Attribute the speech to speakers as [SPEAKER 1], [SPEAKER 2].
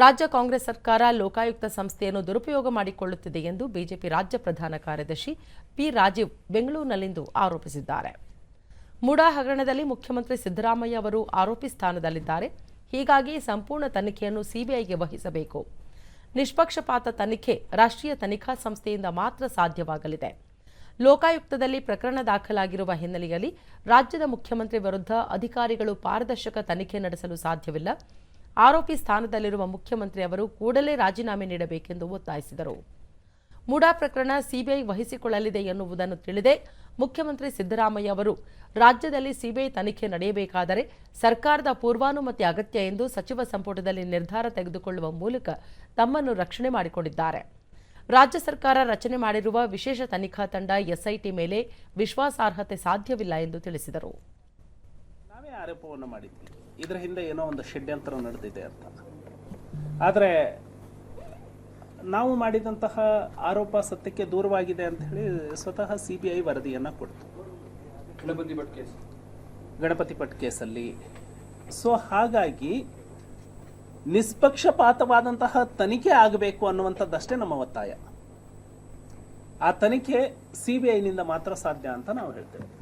[SPEAKER 1] ರಾಜ್ಯ ಕಾಂಗ್ರೆಸ್ ಸರ್ಕಾರ ಲೋಕಾಯುಕ್ತ ಸಂಸ್ಥೆಯನ್ನು ದುರುಪಯೋಗ ಮಾಡಿಕೊಳ್ಳುತ್ತಿದೆ ಎಂದು ಬಿಜೆಪಿ ರಾಜ್ಯ ಪ್ರಧಾನ ಕಾರ್ಯದರ್ಶಿ ಪಿ ರಾಜೀವ್ ಬೆಂಗಳೂರಿನಲ್ಲಿಂದು ಆರೋಪಿಸಿದ್ದಾರೆ. ಮೂಡಾ ಹಗರಣದಲ್ಲಿ ಮುಖ್ಯಮಂತ್ರಿ ಸಿದ್ದರಾಮಯ್ಯ ಅವರು ಆರೋಪಿ ಸ್ಥಾನದಲ್ಲಿದ್ದಾರೆ. ಹೀಗಾಗಿ ಸಂಪೂರ್ಣ ತನಿಖೆಯನ್ನು ಸಿಬಿಐಗೆ ವಹಿಸಬೇಕು. ನಿಷ್ಪಕ್ಷಪಾತ ತನಿಖೆ ರಾಷ್ಟ್ರೀಯ ತನಿಖಾ ಸಂಸ್ಥೆಯಿಂದ ಮಾತ್ರ ಸಾಧ್ಯವಾಗಲಿದೆ. ಲೋಕಾಯುಕ್ತದಲ್ಲಿ ಪ್ರಕರಣ ದಾಖಲಾಗಿರುವ ಹಿನ್ನೆಲೆಯಲ್ಲಿ ರಾಜ್ಯದ ಮುಖ್ಯಮಂತ್ರಿ ವಿರುದ್ಧ ಅಧಿಕಾರಿಗಳು ಪಾರದರ್ಶಕ ತನಿಖೆ ನಡೆಸಲು ಸಾಧ್ಯವಿಲ್ಲ. ಆರೋಪಿ ಸ್ಥಾನದಲ್ಲಿರುವ ಮುಖ್ಯಮಂತ್ರಿ ಅವರು ಕೂಡಲೇ ರಾಜೀನಾಮೆ ನೀಡಬೇಕೆಂದು ಒತ್ತಾಯಿಸಿದರು. ಮೂಡಾ ಪ್ರಕರಣ ಸಿಬಿಐ ವಹಿಸಿಕೊಳ್ಳಲಿದೆ ಎನ್ನುವುದನ್ನು ತಿಳಿದೇ. ಮುಖ್ಯಮಂತ್ರಿ ಸಿದ್ದರಾಮಯ್ಯ ಅವರು, ರಾಜ್ಯದಲ್ಲಿ ಸಿಬಿಐ ತನಿಖೆ ನಡೆಯಬೇಕಾದರೆ ಸರ್ಕಾರದ ಪೂರ್ವಾನುಮತಿ ಅಗತ್ಯ ಎಂದು ಸಚಿವ ಸಂಪುಟದಲ್ಲಿ ನಿರ್ಧಾರ ತೆಗೆದುಕೊಳ್ಳುವ ಮೂಲಕ ತಮ್ಮನ್ನು ರಕ್ಷಣೆ ಮಾಡಿಕೊಂಡಿದ್ದಾರೆ. ರಾಜ್ಯ ಸರ್ಕಾರ ರಚನೆ ಮಾಡಿರುವ ವಿಶೇಷ ತನಿಖಾ ತಂಡ ಎಸ್ಐಟಿ ಮೇಲೆ ವಿಶ್ವಾಸಾರ್ಹತೆ ಸಾಧ್ಯವಿಲ್ಲ ಎಂದು ತಿಳಿಸಿದರು.
[SPEAKER 2] ಇದರ ಹಿಂದೆ ಏನೋ ಒಂದು ಷಡ್ಯಂತ್ರ ನಡೆದಿದೆ ಅಂತ. ಆದರೆ ನಾವು ಮಾಡಿದಂತಹ ಆರೋಪ ಸತ್ಯಕ್ಕೆ ದೂರವಾಗಿದೆ ಅಂತ ಹೇಳಿ ಸ್ವತಃ ಸಿ ಬಿ ಐ ವರದಿಯನ್ನು ಕೊಡ್ತು.
[SPEAKER 3] ಗಣಪತಿ ಭಟ್ ಕೇಸ್.
[SPEAKER 2] ಗಣಪತಿ ಭಟ್ ಕೇಸಲ್ಲಿ. ಸೊ ಹಾಗಾಗಿ ನಿಷ್ಪಕ್ಷಪಾತವಾದಂತಹ ತನಿಖೆ ಆಗಬೇಕು ಅನ್ನುವಂಥದ್ದಷ್ಟೇ ನಮ್ಮ ಒತ್ತಾಯ. ಆ ತನಿಖೆ ಸಿ ಬಿ ಐನಿಂದ ಮಾತ್ರ ಸಾಧ್ಯ ಅಂತ ನಾವು ಹೇಳ್ತೇವೆ.